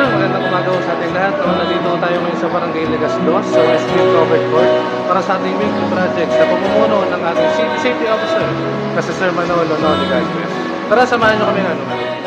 yun, magandang umaga sa ating lahat. No? Nandito tayo ngayon sa Barangay Legas 2, sa Westgate Covered Court, para sa ating weekly project sa pamumuno ng ating City Safety Officer, kasi Sir Manolo Noli Gasquez. Tara, samahan nyo kami ano. Tres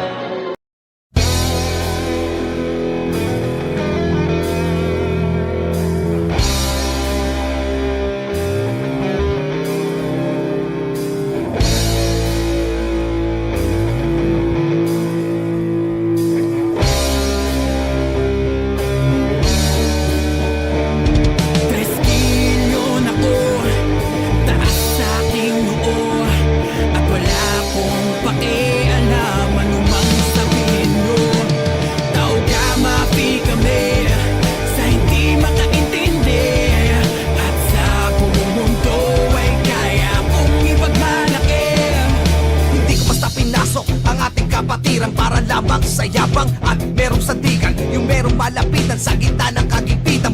sa yabang at merong sandigan Yung merong malapitan sa gitna ng kagipitan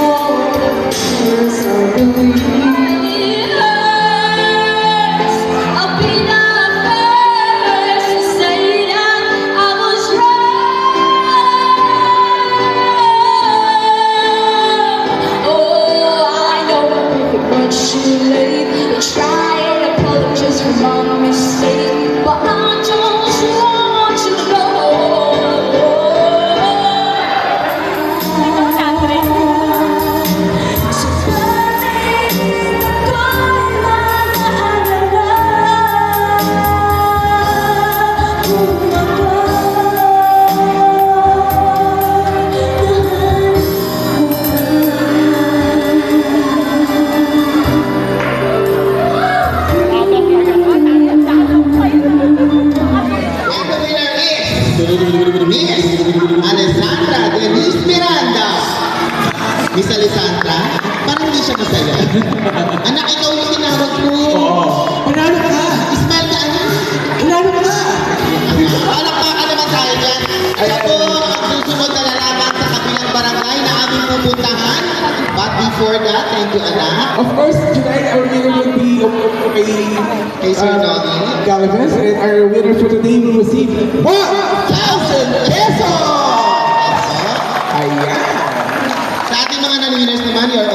我们欢笑的 Miss Alessandra Denise Miranda. Miss Alessandra, parang hindi siya masaya. Anak, ikaw yung tinawag ko. Panalo ka. Ismail ka, anak. Panalo ka. Palakpakan naman tayo dyan. Ito po ang susunod na lalaban sa kabilang barangay na aming pupuntahan. But before that, thank you, anak. Of course, tonight our winner will be okay, Kay Sir uh, Noli. Galvez, and our winner for today will receive 1,000 pesos! Ayan! Sa ating mga naniners naman, you're